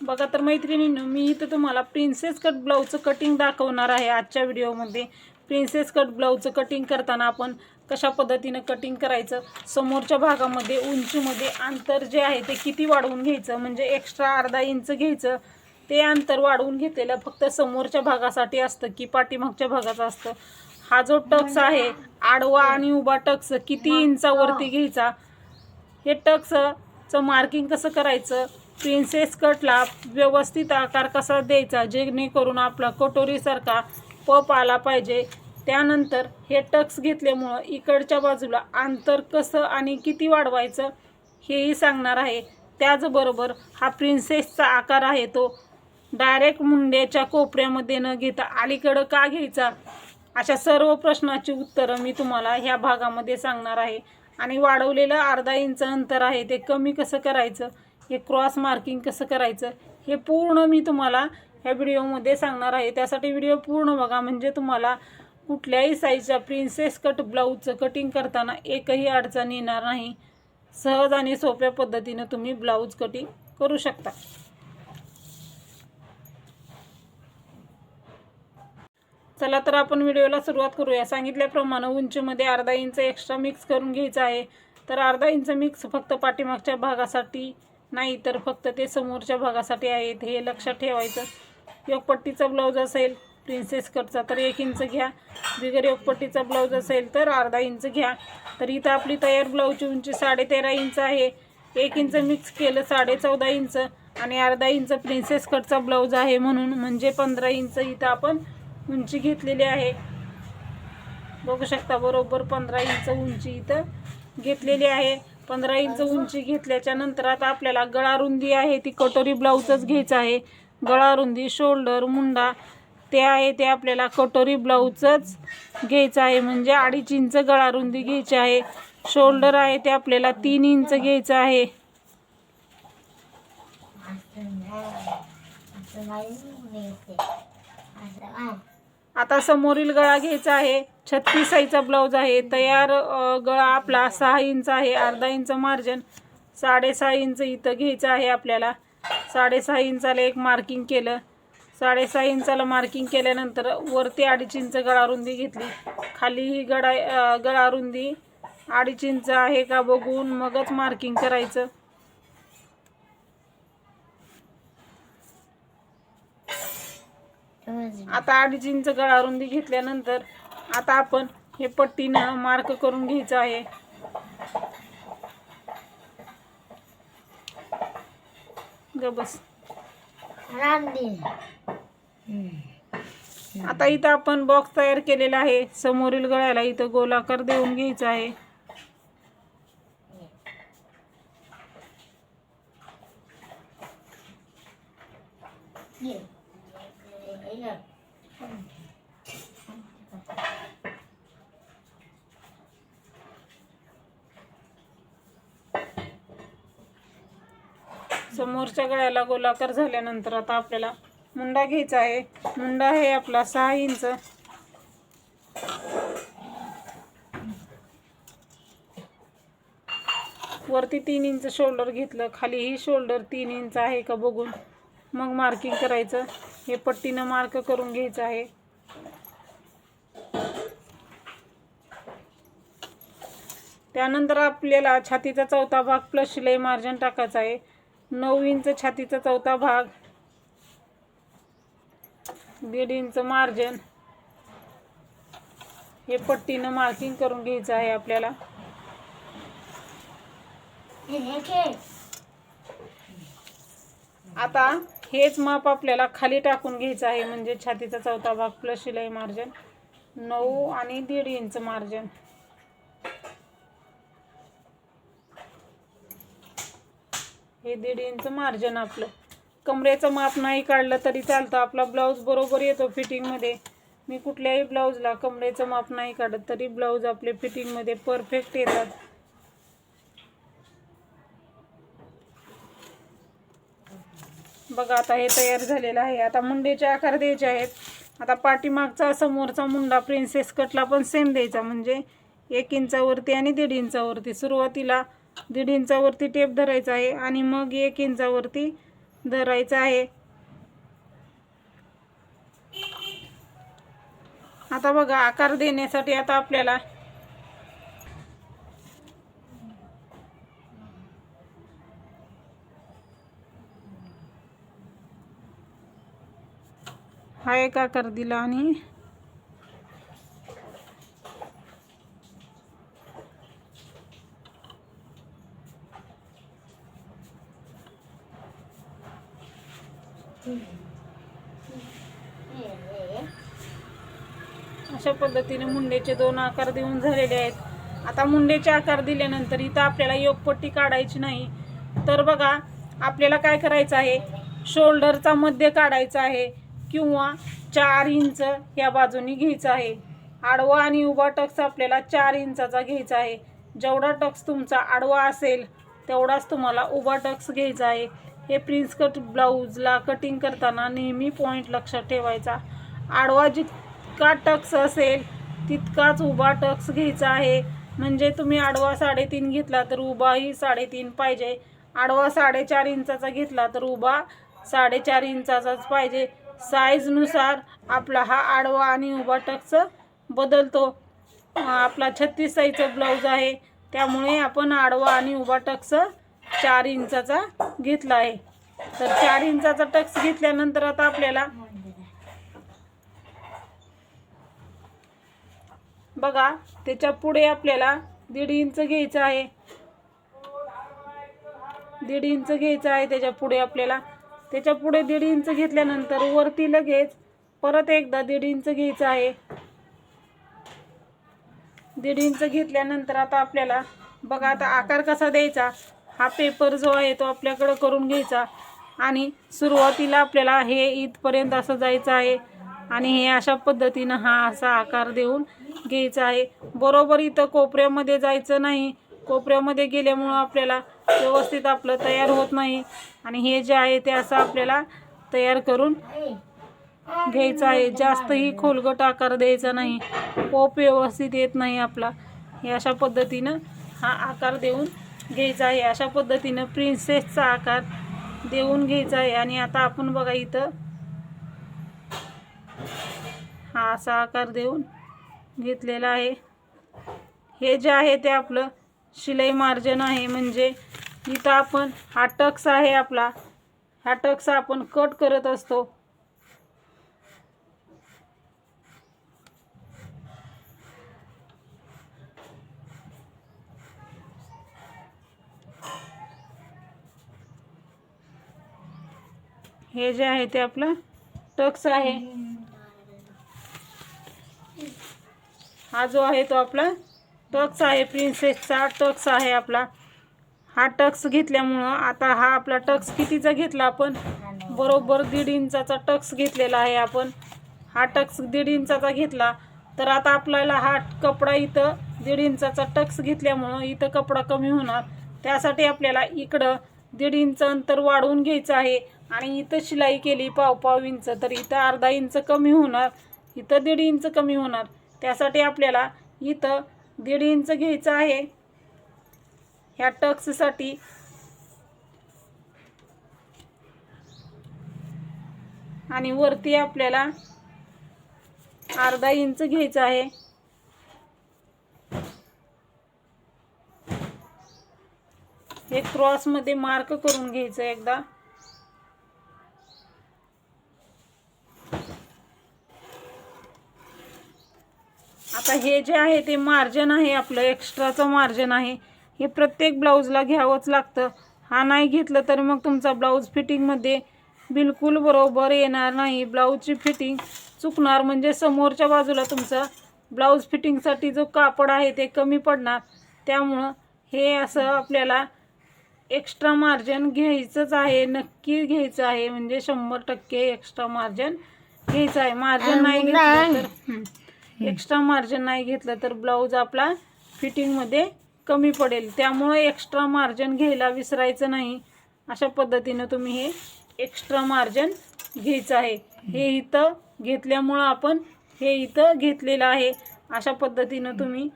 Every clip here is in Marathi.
बघा तर मैत्रिणींनो मी इथं तुम्हाला प्रिन्सेस कट ब्लाऊजचं कटिंग दाखवणार आहे आजच्या व्हिडिओमध्ये प्रिन्सेस कट ब्लाऊजचं कटिंग करताना आपण कशा पद्धतीनं कटिंग करायचं समोरच्या भागामध्ये उंचीमध्ये अंतर जे आहे ते किती वाढवून घ्यायचं म्हणजे एक्स्ट्रा अर्धा इंच घ्यायचं ते अंतर वाढवून घेतलेलं फक्त समोरच्या भागासाठी असतं की पाठीमागच्या भागाचं असतं. हा जो टक्स आहे आडवा आणि उभा टक्स किती इंचावरती घ्यायचा? हे टक्सचं मार्किंग कसं करायचं? प्रिन्सेस कटला व्यवस्थित आकार कसा द्यायचा? जेणेकरून आपला कटोरीसारखा पप आला पाहिजे. त्यानंतर हे टक्स घेतल्यामुळं इकडच्या बाजूला अंतर कसं आणि किती वाढवायचं हेही सांगणार आहे. त्याचबरोबर हा प्रिन्सेसचा आकार आहे तो डायरेक्ट मुंड्याच्या कोपऱ्यामध्ये न घेता अलीकडं का घ्यायचा? अशा सर्व प्रश्नाची उत्तरं मी तुम्हाला ह्या भागामध्ये सांगणार आहे. आणि वाढवलेलं अर्धा इंच अंतर आहे ते कमी कसं करायचं? हे क्रॉस मार्किंग कसं करायचं हे पूर्ण मी तुम्हाला ह्या व्हिडिओमध्ये सांगणार आहे. त्यासाठी व्हिडिओ पूर्ण बघा. म्हणजे तुम्हाला कुठल्याही साईजच्या प्रिन्सेस कट ब्लाऊजचं कटिंग करताना एकही अडचण येणार नाही. सहज आणि सोप्या पद्धतीनं तुम्ही ब्लाऊज कटिंग करू शकता. चला तर आपण व्हिडिओला सुरुवात करूया. सांगितल्याप्रमाणे उंचीमध्ये अर्धा इंच एक्स्ट्रा मिक्स करून घ्यायचं आहे. तर अर्धा इंच मिक्स फक्त पाठीमागच्या भागासाठी नाही तर फक्त ते समोरच्या भागासाठी आहेत हे लक्षात ठेवायचं. योगपट्टीचा ब्लाऊज असेल प्रिन्सेस कटचा तर एक इंच घ्या. बिगर योगपट्टीचा ब्लाऊज असेल तर अर्धा इंच घ्या. तर इथं आपली तयार ब्लाऊजची उंची साडे तेरा इंच आहे. एक इंच मिक्स केलं साडे चौदा इंच. आणि अर्धा इंच प्रिन्सेस कटचा ब्लाऊज आहे म्हणून म्हणजे पंधरा इंच इथं आपण उंची घेतलेली आहे. बघू शकता बरोबर पंधरा इंच उंची इथं घेतलेली आहे. पंधरा इंच उंची घेतल्याच्या नंतर आता आपल्याला गळा रुंदी आहे ती कटोरी ब्लाऊजच घ्यायचं आहे. गळा रुंदी शोल्डर मुंडा ते आहे ते आपल्याला कटोरी ब्लाऊजच घ्यायचं आहे. म्हणजे अडीच इंच गळा रुंदी घ्यायची आहे. शोल्डर आहे ते आपल्याला तीन इंच घ्यायचं आहे. आता समोरील गळा घ्यायचा आहे. छत्तीस साईजचा ब्लाऊज आहे. तयार गळा आपला सहा इंच आहे. अर्धा इंच मार्जिन साडेसहा इंच इथं घ्यायचं आहे आपल्याला. साडेसहा इंचाला एक मार्किंग केलं. साडेसहा इंचाला मार्किंग केल्यानंतर वरती अडीच इंच गळा रुंदी घेतली. खाली ही गळा गळारुंदी गळा रुंदी अडीच इंच आहे का बघून मगच मार्किंग करायचं. आता अडीच इंच गळा रुंदी घेतल्यानंतर आता आपण हे पट्टीनं मार्क करून घ्यायचं आहे. बस. आता इथं आपण बॉक्स तयार केलेला आहे. समोरील गळ्याला इथं गोलाकार देऊन घ्यायचा आहे. समोरच्या गळ्याला गोलाकार झाल्यानंतर आता आपल्याला मुंडा घ्यायचा आहे. मुंडा आहे आपला सहा इंच. वरती तीन इंच शोल्डर घेतलं. खाली ही शोल्डर तीन इंच आहे का बघून. मग मार्किंग करायचं. हे पट्टीनं मार्क करून घ्यायचं आहे. त्यानंतर आपल्याला छातीचा चौथा भाग प्लस शिलाई मार्जिन टाकायचा आहे. नऊ इंच छातीचा चौथा भाग. दीड इंच मार्जिन हे पट्टीनं मार्किंग करून घ्यायचं आहे आपल्याला. आता हेच माप आपल्याला खाली टाकून घ्यायचं आहे. म्हणजे छातीचा चौथा भाग प्लस शिलाई मार्जिन नऊ आणि दीड इंच मार्जिन हे दीड इंच मार्जिन आपलं. कमरेचं माप नाही काढलं तरी चालतं. आपला ब्लाऊज बरोबर येतो फिटिंगमध्ये मी कुठल्याही ब्लाऊजला कमरेचं माप नाही काढत तरी ब्लाऊज आपले फिटिंगमध्ये परफेक्ट येतात. बघा आता हे तयार झालेलं आहे. आता मुंडेचे आकार द्यायचे आहेत. आता पाठीमागचा समोरचा मुंडा प्रिन्सेस कटला पण सेम द्यायचा. म्हणजे एक इंचावरती आणि दीड इंचावरती सुरुवातीला दीड इंचावरती टेप धरायचा आहे आणि मग एक इंचावरती धरायचा आहे. आता बघा आकार देण्यासाठी आता आपल्याला हा एक आकार दिला आणि? अशा पद्धतीने मुंडेचे दोन आकार देऊन झालेले आहेत. आता मुंडेचे आकार दिल्यानंतर इथं आपल्याला योगपट्टी काढायची नाही. तर बघा आपल्याला काय करायचं आहे? शोल्डरचा मध्य काढायचा आहे. किंवा चार इंच या बाजूनी घ्यायचं आहे. आडवा आणि उभा टक्स आपल्याला चार इंचाचा घ्यायचा आहे. जेवढा टक्स तुमचा आडवा असेल तेवढाच तुम्हाला उभा टक्स घ्यायचा आहे. हे प्रिन्स कट ब्लाऊजला कटिंग करताना नेहमी पॉईंट लक्षात ठेवायचा. आडवा जितका टक्स असेल तितकाच उभा टक्स घ्यायचा आहे. म्हणजे तुम्ही आडवा साडेतीन घेतला तर उभाही साडेतीन पाहिजे. आडवा साडेचार इंचाचा घेतला तर उभा साडेचार इंचाचाच पाहिजे. साईजनुसार आपला हा आडवा आणि उभा टक्स बदलतो. आपला छत्तीस साईजचा ब्लाऊज आहे. त्यामुळे आपण आडवा आणि उभा टक्स चार इंचाचा घेतला आहे. तर चार इंचाचा टक्स घेतल्यानंतर आता आपल्याला बघा त्याच्या पुढे आपल्याला दीड इंच घ्यायचं आहे. दीड इंच घ्यायचं आहे. त्याच्या पुढे आपल्याला त्याच्या पुढे दीड इंच घेतल्यानंतर वरती लगेच परत एकदा दीड इंच घ्यायचं आहे. दीड इंच घेतल्यानंतर आता आपल्याला बघा आता आकार कसा द्यायचा? हा पेपर जो आहे तो आपल्याकडं करून घ्यायचा. आणि सुरुवातीला आपल्याला हे इथपर्यंत असं जायचं आहे. आणि हे अशा पद्धतीनं हा असा आकार देऊन घ्यायचा आहे. बरोबर इथं कोपऱ्यामध्ये जायचं नाही. कोपऱ्यामध्ये गेल्यामुळं आपल्याला व्यवस्थित आपलं तयार होत नाही. आणि हे जे आहे ते असं आपल्याला तयार करून घ्यायचं आहे. जास्तही खोलगट आकार द्यायचा नाही. पोप व्यवस्थित येत नाही आपला. हे अशा पद्धतीनं हा आकार देऊन घ्यायचा आहे. अशा पद्धतीनं प्रिन्सेसचा आकार देऊन घ्यायचा आहे. आणि आता आपण बघा इथं हा असा आकार देऊन घेतलेला आहे. हे जे आहे ते आपलं शिलाई मार्जन आहे. म्हणजे इथं आपण हा टक्स आहे आपला. हा टक्स आपण कट करत असतो. हे जे आहे ते आपलं टक्स आहे. हा जो आहे तो आपला टक्स आहे प्रिन्सेसचा टक्स आहे आपला. हा टक्स घेतल्यामुळं आता हा आपला टक्स कितीचा घेतला आपण? बरोबर दीड इंचाचा टक्स घेतलेला आहे आपण. हा टक्स दीड इंचाचा घेतला तर आता आपल्याला हा कपडा इथं दीड इंचाचा टक्स घेतल्यामुळं इथं कपडा कमी होणार. त्यासाठी आपल्याला इकडं दीड इंच अंतर वाढवून घ्यायचं आहे. आणि इथं शिलाई केली पाव पाव इंच तर इथं अर्धा इंच कमी होणार. इथं दीड इंच कमी होणार. त्यासाठी आपल्याला इथं दीड इंच घ्यायचं आहे. ह्या टक्ससाठी आणि वरती आपल्याला अर्धा इंच घ्यायचं आहे. हे क्रॉसमध्ये मार्क करून घ्यायचं एकदा. आता हे जे आहे ते मार्जन आहे आपलं एक्स्ट्राचं मार्जन आहे. हे प्रत्येक ब्लाऊजला घ्यावंच लागतं. हा नाही घेतलं तर मग तुमचा ब्लाऊज फिटिंगमध्ये बिलकुल बरोबर येणार नाही. ब्लाऊजची फिटिंग चुकणार म्हणजे समोरच्या बाजूला तुमचा ब्लाऊज फिटिंगसाठी जो कापड आहे ते कमी पडणार. त्यामुळं हे असं आपल्याला एक्स्ट्रा मार्जिन घ्यायचंच आहे. नक्की घ्यायचं आहे. म्हणजे शंभर टक्के एक्स्ट्रा मार्जिन घ्यायचं आहे. मार्जिन नाही घेतलं तर. एक्स्ट्रा मार्जिन नाही घेतलं तर ब्लाऊज आपला फिटिंगमध्ये कमी पडेल. त्यामुळे एक्स्ट्रा मार्जिन घ्यायला विसरायचं नाही. अशा पद्धतीनं तुम्ही हे एक्स्ट्रा मार्जिन घ्यायचं आहे. हे इथं घेतल्यामुळं आपण हे इथं घेतलेलं आहे. अशा पद्धतीनं तुम्ही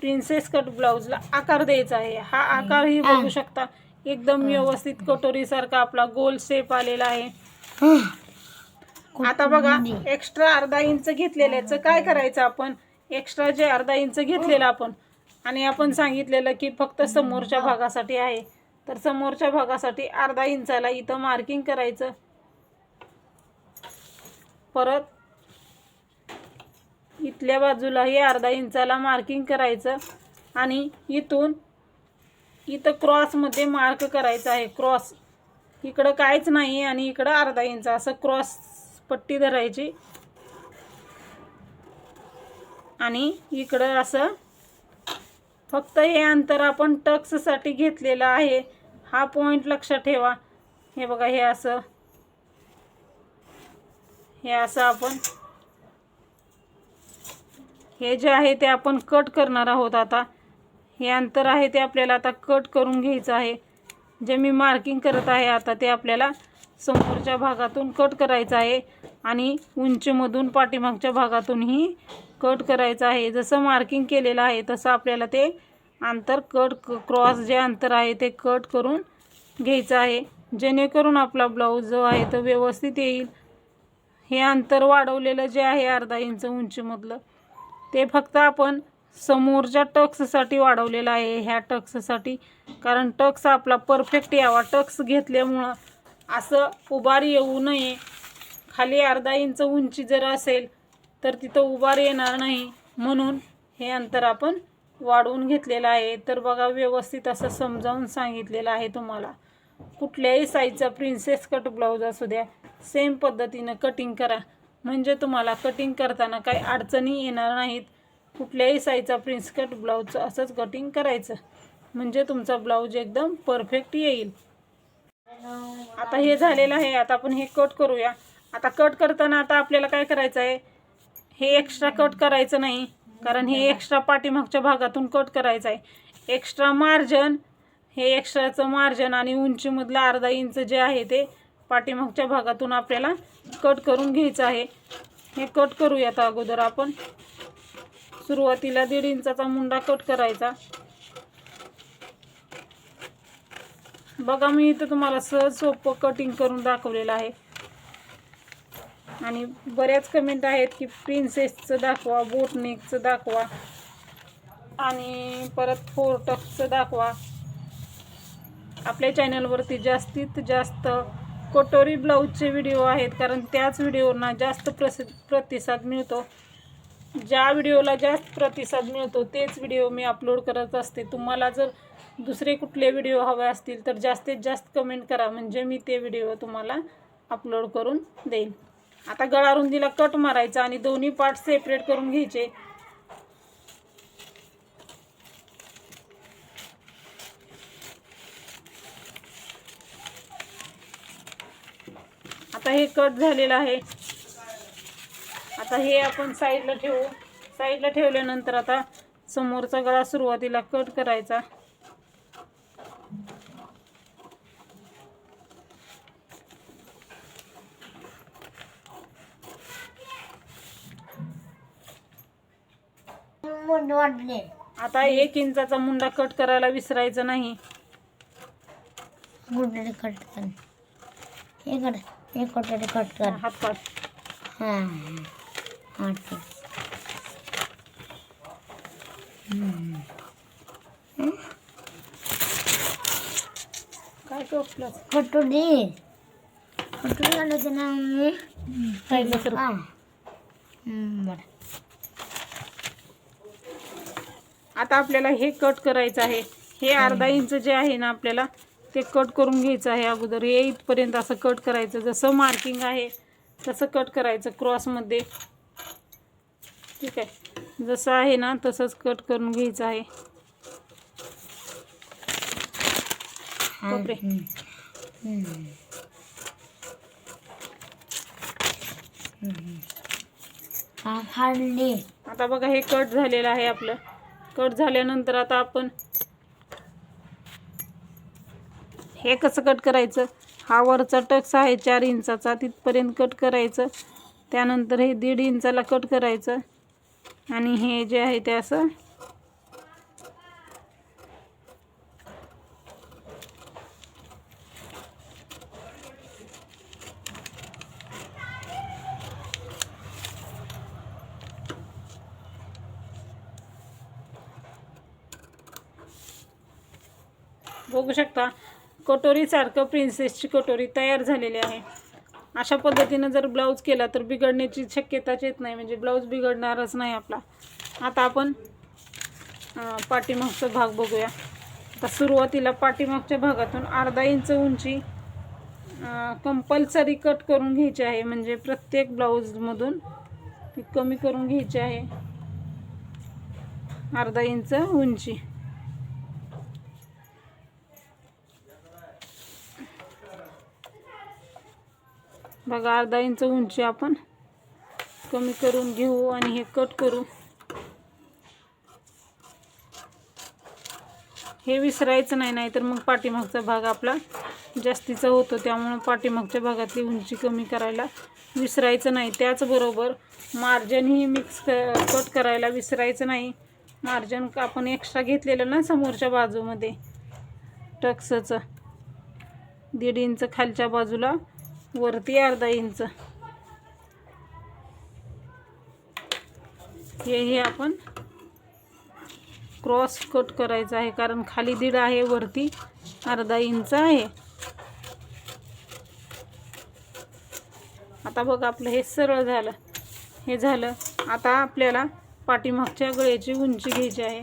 प्रिन्सेस कट ब्लाऊजला आकार द्यायचा आहे. हा आकारही बघू शकता. एकदम व्यवस्थित कटोरीसारखा आपला गोल शेप आलेला आहे. आता बघा एक्स्ट्रा अर्धा इंच घेतलेल्याचं काय करायचं आपण? एक्स्ट्रा जे अर्धा इंच घेतलेलं आपण. आणि आपण सांगितलेलं की फक्त समोरच्या भागासाठी आहे. तर समोरच्या भागासाठी अर्धा इंचाला इथं मार्किंग करायचं. परत इथल्या बाजूलाही अर्धा इंचाला मार्किंग करायचं. आणि इथून इथं क्रॉसमध्ये मार्क करायचं आहे. क्रॉस इकडं काहीच नाही आणि इकडं अर्धा इंच असं क्रॉस पट्टी धरायची. आणि इकडं असं फक्त हे अंतर आपण टक्ससाठी घेतलेलं आहे. हा पॉईंट लक्षात ठेवा. हे बघा हे असं. हे असं आपण. हे जे आहे ते आपण कट करणार आहोत आता. हे अंतर आहे ते आपल्याला आता कट करून घ्यायचं आहे. जे मी मार्किंग करत आहे आता ते आपल्याला समोरच्या भागातून कट करायचं आहे. आणि उंचीमधून पाठीमागच्या भागातूनही कट करायचं आहे. जसं मार्किंग केलेलं आहे तसं आपल्याला ते अंतर कट क्रॉस जे अंतर आहे ते कट करून घ्यायचं आहे. जेणेकरून आपला ब्लाऊज जो आहे तो व्यवस्थित येईल. हे अंतर वाढवलेलं जे आहे अर्धा इंच उंचीमधलं ते फक्त आपण समोरच्या टक्ससाठी वाढवलेलं आहे ह्या टक्ससाठी. कारण टक्स आपला परफेक्ट यावा. टक्स घेतल्यामुळं असं उभारी येऊ नये. खाली अर्धा इंच उंची जर असेल तर तिथं उभार येणार नाही. म्हणून हे अंतर आपण वाढवून घेतलेलं आहे. तर बघा व्यवस्थित असं समजावून सांगितलेलं आहे तुम्हाला. कुठल्याही साईजचा प्रिन्सेस कट ब्लाऊज असू द्या सेम पद्धतीनं कटिंग करा. म्हणजे तुम्हाला कटिंग करताना काही अडचणी येणार नाहीत. कुठल्याही साईजचा प्रिन्स कट ब्लाऊजचं असंच कटिंग करायचं. म्हणजे तुमचा ब्लाऊज एकदम परफेक्ट येईल. आता हे झालेलं आहे. आता आपण हे कट करूया. आता कट करताना आता आपल्याला काय करायचं आहे हे एक्स्ट्रा कट करायचं नाही. कारण हे एक्स्ट्रा पाठीमागच्या भागातून कट करायचं आहे एक्स्ट्रा मार्जन हे एक्स्ट्राचं मार्जन आणि उंचीमधलं अर्धा इंच जे आहे ते पाठीमागच्या भागातून आपल्याला कट करून घ्यायचं आहे. हे कट करूयात अगोदर आपण. सुरुवातीला दीड इंचाचा मुंडा कट करायचा. बघा मी इथं तुम्हाला सहज सोपं कटिंग करून दाखवलेलं आहे. आणि बऱ्याच कमेंट आहेत की प्रिन्सेसचं दाखवा बोटनेकचं दाखवा. आणि परत फोर दाखवा. आपल्या चॅनलवरती जास्तीत जास्त कटोरी ब्लाऊजचे व्हिडिओ आहेत कारण त्याच व्हिडिओना जास्त प्रसि प्रतिसाद मिळतो. ज्या व्हिडिओला जास्त प्रतिसाद मिळतो तेच व्हिडिओ मी अपलोड करत असते. तुम्हाला जर दुसरे कुठले व्हिडिओ हवे असतील तर जास्तीत जास्त कमेंट करा. म्हणजे मी ते व्हिडिओ तुम्हाला अपलोड करून देईन. आता गळा रुंदीला कट मारायचा आणि दोन्ही पार्ट सेपरेट करून घ्यायचे. आता हे कट झालेलं आहे. आता हे आपण साईडला ठेवू. साईडला ठेवल्यानंतर आता समोरचा गळा सुरुवातीला कट करायचा. वाढले आता एक इंचाचा मुंडा कट करायला विसरायचं नाही. गुडडे कट कर. हे कर हे कोटडे कट कर. हात काढ. हां हां. काय टोपलं कटोडी कटोडी घालायचं ना मी हां बरं. आता आपल्याला हे कट करायचं आहे. हे अर्धा इंच जे आहे ना आपल्याला ते कट करून घ्यायचं आहे अगोदर. हे इथपर्यंत असं कट करायचं. जसं मार्किंग आहे तसं कट करायचं क्रॉसमध्ये ठीक आहे. जसं आहे ना तसंच कट करून घ्यायचं आहे. हा आता बघा हे कट झालेलं आहे आपलं. कट झाल्यानंतर आता आपण हे कसं कट करायचं? हा वरचा टक्स आहे चार इंचाचा तिथपर्यंत कट करायचं. त्यानंतर हे दीड इंचाला कट करायचं. आणि हे जे आहे ते असं बघू शकता. कटोरीसारखं प्रिन्सेसची कटोरी तयार झालेली आहे. अशा पद्धतीनं जर ब्लाऊज केला तर बिघडण्याची शक्यताच येत नाही. म्हणजे ब्लाऊज बिघडणारच नाही आपला. आता आपण पाठीमागचा भाग बघूया. आता सुरुवातीला पाठीमागच्या भागातून अर्धा इंच उंची कंपल्सरी कट करून घ्यायची आहे. म्हणजे प्रत्येक ब्लाऊजमधून ती कमी करून घ्यायची आहे. अर्धा इंच उंची. बघा अर्धा इंच उंची आपण कमी करून घेऊ आणि हे कट करू. हे विसरायचं नाही नाही तर मग पाठीमागचा भाग आपला जास्तीचा होतो. त्यामुळं पाठीमागच्या भागातली उंची कमी करायला विसरायचं नाही. त्याचबरोबर मार्जनही मिक्स क कट करायला विसरायचं नाही. मार्जन आपण एक्स्ट्रा घेतलेलं ना समोरच्या बाजूमध्ये टक्सचं दीड इंच खालच्या बाजूला वरती अर्धा इंच. हेही आपण क्रॉस कट करायचं आहे कारण खाली दीड आहे वरती अर्धा इंच आहे. आता बघ आपलं हे सरळ झालं. हे झालं. आता आपल्याला पाठीमागच्या गळ्याची उंची घ्यायची आहे.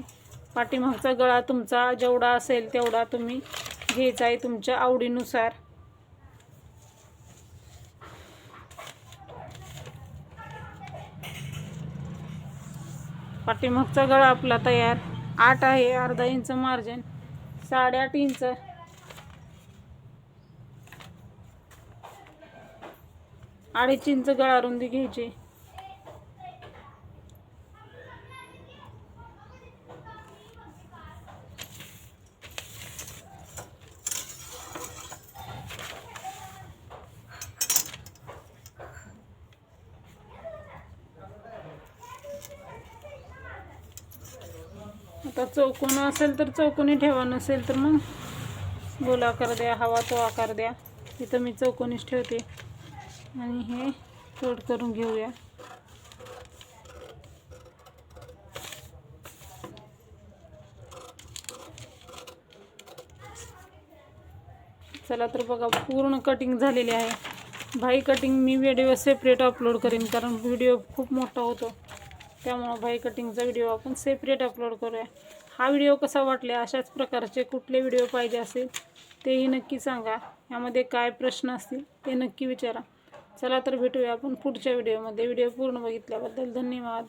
पाठीमागचा गळा तुमचा जेवढा असेल तेवढा तुम्ही घ्यायचा आहे तुमच्या आवडीनुसार. पाठीमागचा गळा आपला तयार. आठ आहे अर्धा इंच मार्जिन साडेआठ इंच. अडीच इंच गळा रुंदी घ्यायची आता चौकोन असेल तर चौकोनी ठेवा नसेल तर मग गोलाकार द्या हवा तो आकार द्या. इथं मी चौकोनीच ठेवते. आणि हे कट करून घेऊया. चला तर बघा पूर्ण कटिंग झालेली आहे. भाई कटिंग मी व्हिडिओ सेपरेट अपलोड करेन कारण व्हिडिओ खूप मोठा होतो. त्यामुळं भाई कटिंगचा व्हिडिओ आपण सेपरेट अपलोड करूया. हा व्हिडिओ कसा वाटला अशाच प्रकारचे कुठले व्हिडिओ पाहिजे असेल तेही नक्की सांगा. यामध्ये काय प्रश्न असतील ते नक्की विचारा. चला तर भेटूया आपण पुढच्या व्हिडिओमध्ये. व्हिडिओ पूर्ण बघितल्याबद्दल धन्यवाद.